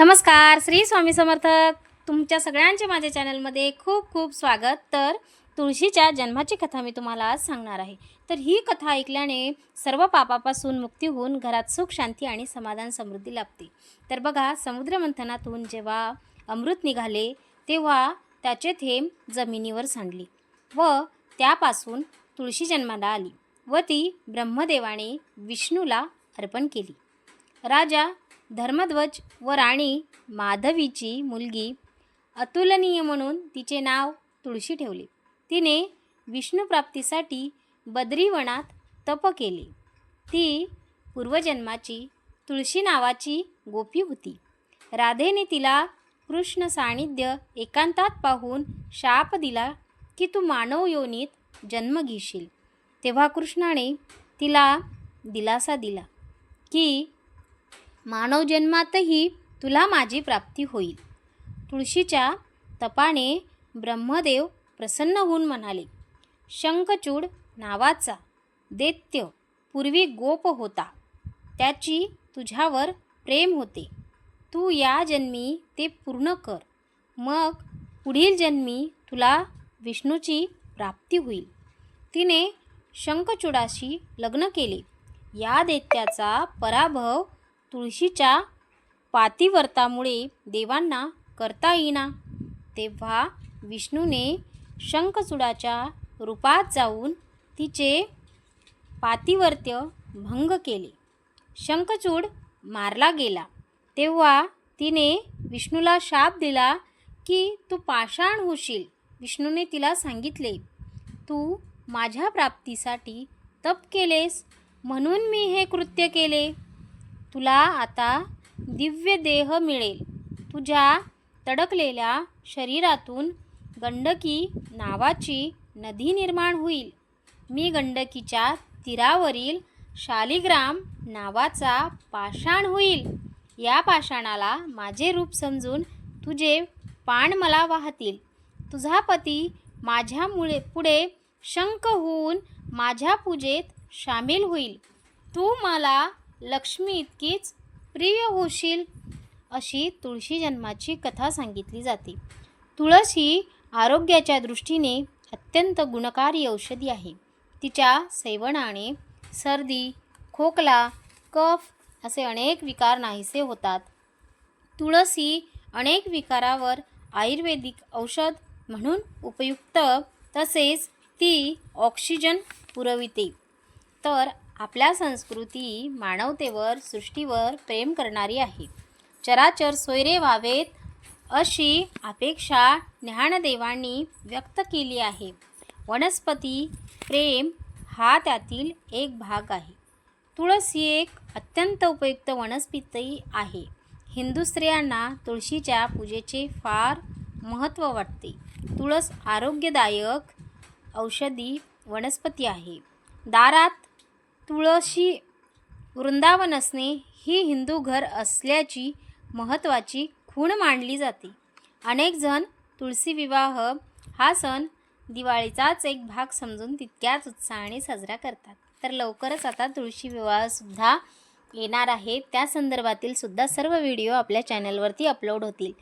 नमस्कार श्री स्वामी समर्थक. तुमच्या सगळ्यांचे माझ्या चॅनलमध्ये खूप खूप स्वागत. तर तुळशीच्या जन्माची कथा मी तुम्हाला आज सांगणार आहे. तर ही कथा ऐकल्याने सर्व पापापासून मुक्ती होऊन घरात सुख शांती आणि समाधान समृद्धी लाभते. तर बघा समुद्रमंथनातून जेव्हा अमृत निघाले तेव्हा त्याचे थेंब जमिनीवर सांडले व त्यापासून तुळशी जन्माला आली व ती ब्रह्मदेवाने विष्णूला अर्पण केली. राजा धर्मध्वज व राणी माधवीची मुलगी अतुलनीय म्हणून तिचे नाव तुळशी ठेवले. तिने विष्णुप्राप्तीसाठी बद्रीवनात तप केले. ती पूर्वजन्माची तुळशी नावाची गोपी होती. राधेने तिला कृष्ण सानिध्य एकांतात पाहून शाप दिला की तू मानव योनीत जन्म घेशील. तेव्हा कृष्णाने तिला दिलासा दिला की मानव जन्मातही तुला माझी प्राप्ती होईल. तुळशीच्या तपाने ब्रह्मदेव प्रसन्न होऊन म्हणाले शंखचूड नावाचा दैत्य पूर्वी गोप होता. त्याची तुझ्यावर प्रेम होते. तू या जन्मी ते पूर्ण कर. मग पुढील जन्मी तुला विष्णूची प्राप्ती होईल. तिने शंखचूडाशी लग्न केले. या दैत्याचा पराभव तुळशीच्या पातिवर्तामुळे देवांना करता येईना तेव्हा विष्णूने शंखचूडाच्या रूपात जाऊन तिचे पातिवर्त्य भंग केले. शंखचूड मारला गेला. तेव्हा तिने विष्णूला शाप दिला की तू पाषाण होशील. विष्णूने तिला सांगितले तू माझ्या प्राप्तीसाठी तप केलेस म्हणून मी हे कृत्य केले. तुला आता दिव्य देह मिळेल. तुझ्या तडकलेल्या शरीरातून गंडकी नावाची नदी निर्माण होईल. मी गंडकीच्या तीरावरील शालिग्राम नावाचा पाषाण होईल. या पाषाणाला माझे रूप समजून तुझे पाण मला वाहतील. तुझा पती माझ्यामुळे पुढे शंख होऊन माझ्या पूजेत सामील होईल. तू मला लक्ष्मी इतकीच प्रिय होशील अशी तुळशी जन्माची कथा सांगितली जाते. तुळस ही आरोग्याच्या दृष्टीने अत्यंत गुणकारी औषधी आहे. तिच्या सेवनाने सर्दी खोकला कफ असे अनेक विकार नाहीसे होतात. तुळस ही अनेक विकारावर आयुर्वेदिक औषध म्हणून उपयुक्त तसेच ती ऑक्सिजन पुरविते. तर आपल्या संस्कृती मानवतेवर सृष्टीवर प्रेम करणारी आहे. चराचर सोयरे व्हावेत अशी अपेक्षा ज्ञानदेवांनी व्यक्त केली आहे. वनस्पती प्रेम हा त्यातील एक भाग आहे. तुळस ही एक अत्यंत उपयुक्त वनस्पती आहे. हिंदू स्त्रियांना तुळशीच्या पूजेचे फार महत्त्व वाटते. तुळस आरोग्यदायक औषधी वनस्पती आहे. दारात तुळशी वृंदावन असणे ही हिंदू घर असल्याची महत्त्वाची खूण मांडली जाते. अनेक जण तुळशी विवाह हा सण दिवाळीचाच एक भाग समजून तितक्याच उत्साहाने साजरा करतात. तर लवकरच आता तुळशी विवाहसुद्धा येणार आहे. त्या संदर्भातील सुद्धा सर्व व्हिडिओ आपल्या चॅनलवरती अपलोड होतील.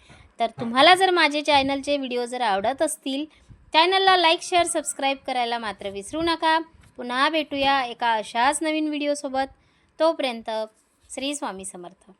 तर तुम्हाला जर माझे चॅनलचे व्हिडिओ जर आवडत असतील चॅनलला लाईक शेअर सबस्क्राईब करायला मात्र विसरू नका. पुन्हा भेटूया एका अशाच नवीन व्हिडिओसोबत तोपर्यंत श्री स्वामी समर्थ.